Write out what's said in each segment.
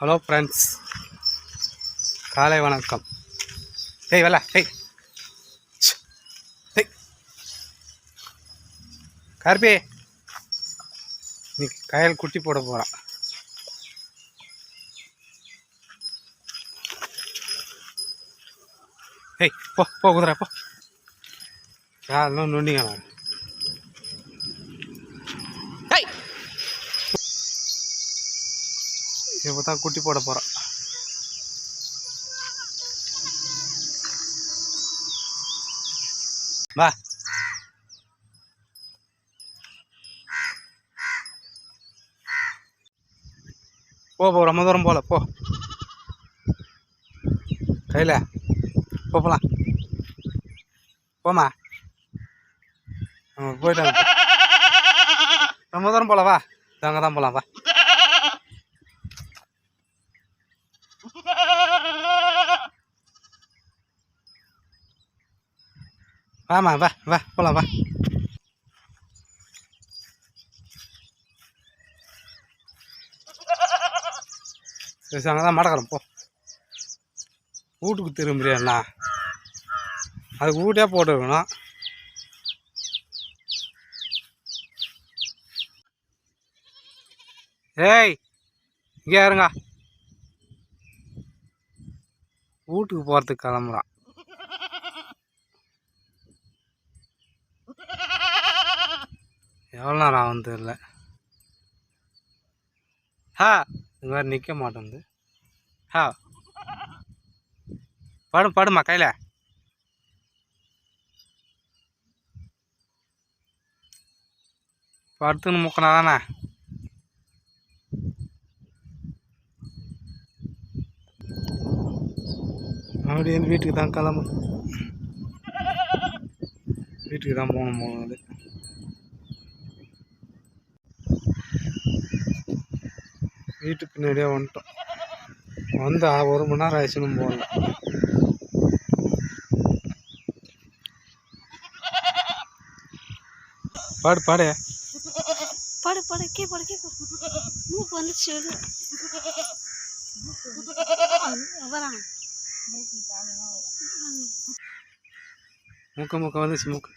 Hello friends காலை வணக்கம். டேய் வேலை டேய். டேய். ஏய் கார்பி நீ கயல் குட்டி போட போகிறான் டேய் போ போ குதிரை போ. யாரும் நொண்டிங்க நான். இப்போ தான் குட்டி போட போகிறான் வா. போ போ ரொம்ப தூரம் போகல போ. கையில் போகலாம் போமா போயிட்டாங்க ரொம்ப தூரம் போகல வா. தாங்க தான் போகலாம் வா. வாமா வா வா போகலாம் வா. சரி அங்கே தான் மடக்கிறோம் போ. வீட்டுக்கு திரும்புறியாண்ணா அதுக்கு வீட்டே போட்டு இருக்கணும். ஏய் இங்கே இருங்க. வீட்டுக்கு போகிறதுக்கு கிளம்புறான். எவ்வளோ நேரம் ஆகும் தெரில ஹா இது மாதிரி நிற்க மாட்டேங்குது ஹா. படு படுமா கையில். படுத்துன்னு முக்கினா தானே? அப்படியே வீட்டுக்கு தான் கிளம்பு வீட்டுக்கு தான் போகணும் போகணும் வீட்டுக்கு பின்னாடியே வந்துட்டோம். வந்து ஆ- ஒரு மணி நேரம் ஆயிடுச்சுன்னு போகல. பாடு பாடு. படு படு கே படு கே மூக்கு வந்து சொல்லு வரான் மூக்க மூக்க வந்துச்சு மூக்கு.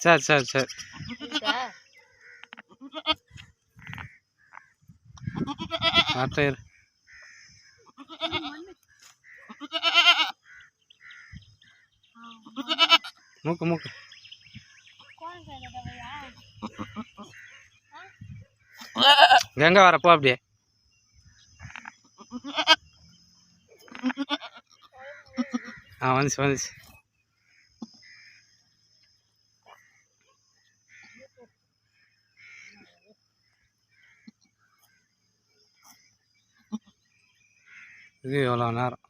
சரி சரி. சரி அட்டையர் மூக்கு மூக்கு. கங்கா வரப்போ அப்படியே ஆ வந்துச்சு வந்துச்சு இது எவ்வளோ நேரம்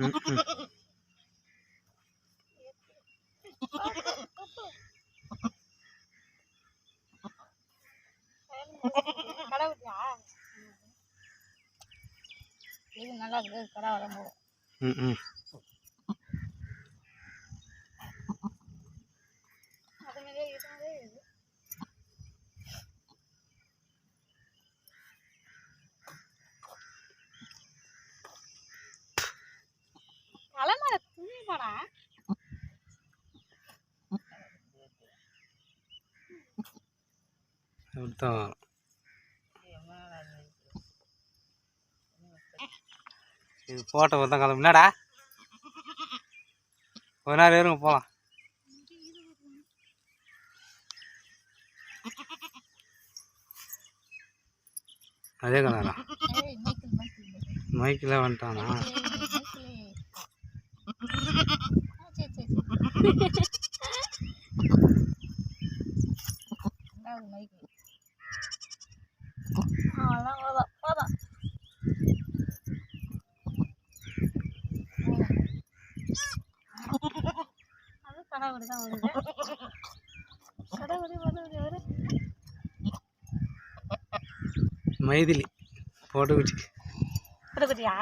ம் ம் இது நல்லா இருக்குது கடை வரும் ம் ம். தலைமலை துணி படா அப்படித்தான் வரும் இது போட்ட தான் கிளம்பு என்னடா ஒரு நேரம் இருங்க போகலாம் அதே கலரா மைக்கில் வந்துட்டானா? கடவுள் மைதிலி. போட்டுக்குச்சு படுக்குட்டியா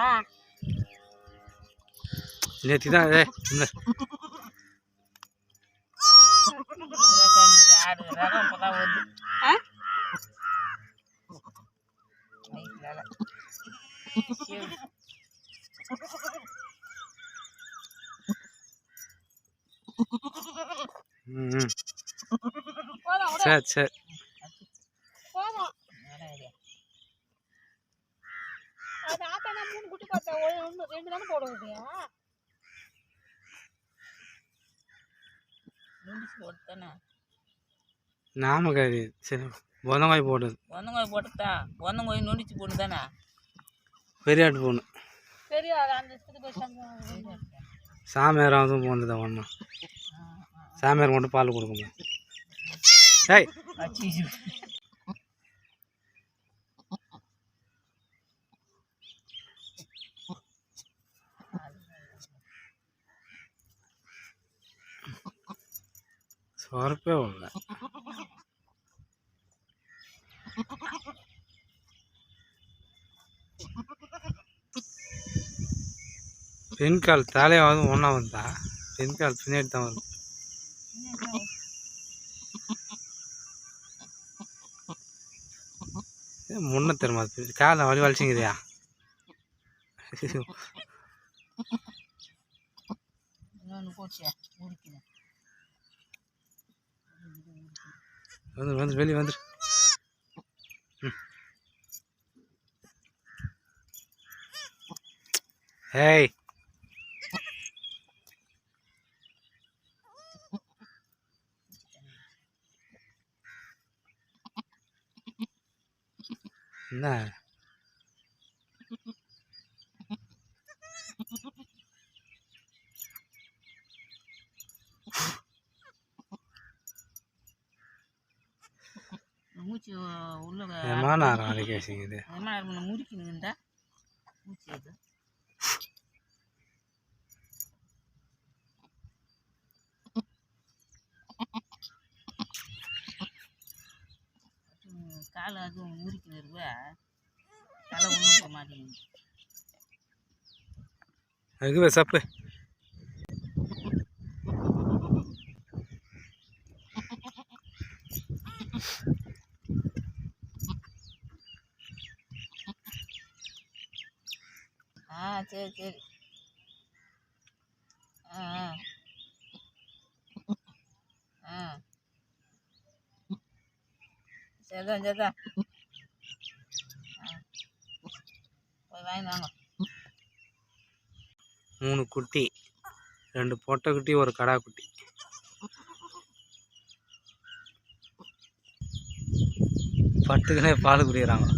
நேற்று தான் ஏ இந்த. ஆடு ரகம் இப்போதான் வருது ஆ வயிற்றுல ம் போதும் விடு. சரி சரி போதும் அது ஆத்தானா மூணு குட்டி பார்த்தா ஒன்று ரெண்டு தானே போட வருதியா நுண்டிச்சு போட்டுதானே நாமக்காரி சரி புதங்காய் போடுது ஒந்தங்கோய் போட்டுதா? ஒந்தங்கோய் நுண்டிச்சு போட்டு தானே? பெரியாட்டு போய் சேர்ந்து சாமியாராவதும் போனது ஒன்றா சாமியார் மட்டும் பால் கொடுக்கணும். ஏய்! சொரப்பே உள்ள பெண்கால் தலையாவது ஒன்றா வந்தா பெண்கால் பின்னாடி தான் வரும் முன்ன தெரியுமா காலை வலி வலிச்சிங்கிறியா? வந்து வந்து வெளியே வந்துரு. ஏய் என்ன? மூச்சு உள்ள ஏமா நான் அடிக்க வச்சுங்குது எம்மா நேரம் முடிக்கணுங்கண்டா மூச்சு காலை அதுவும் முறிக்கணும் வருவா தலை ஒன்றும் போக மாட்டேங்குது. அதுக்கு சப்பு சரிதான் சரிதான் போய் வாங்கி வாங்க. மூணு குட்டி ரெண்டு பொட்டை குட்டி ஒரு கடா குட்டி. பட்டுக்கனே பால் குடிக்கிறாங்க.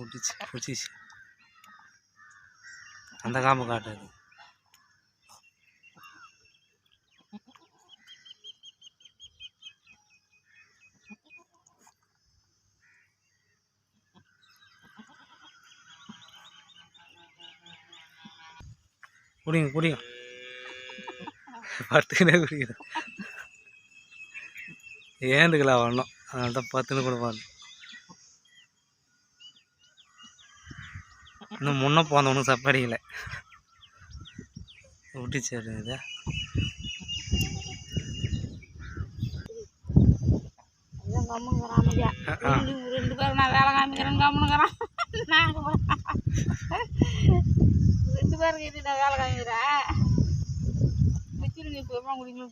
ஓட்டிச்சு பிடிச்சிச்சு. அந்த காம்பு காட்டாது. குடிங்க குடிங்க. பத்துக்கினே குடிக்கிறேன். ஏந்துக்கலாம் வரணும் அதனால தான் பத்துன்னு கூட பாருங்க. இன்னும் முன்ன போனவனும் சப்படிக்கல இது. அமைதியா ஆ, ஆ. ரெண்டு பேரும் நான் வேலை காமிக்கிறேன் கம்முனுங்கிறான் நான் ரெண்டு பேருக்கு இது நான் வேலை காமிக்கிறேன். வச்சிருங்க இப்போ எம்மா குடிங்க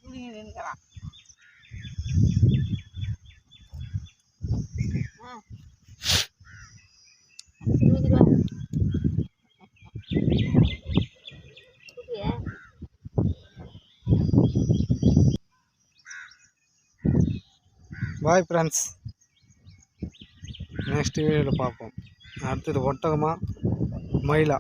பாய் ஃப்ரெண்ட்ஸ் நெக்ஸ்ட் வீடியோவில் பார்ப்போம். அடுத்தது ஒட்டகமாக மயிலா.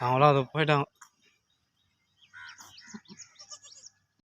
அவங்களாம் அது போயிட்டான்.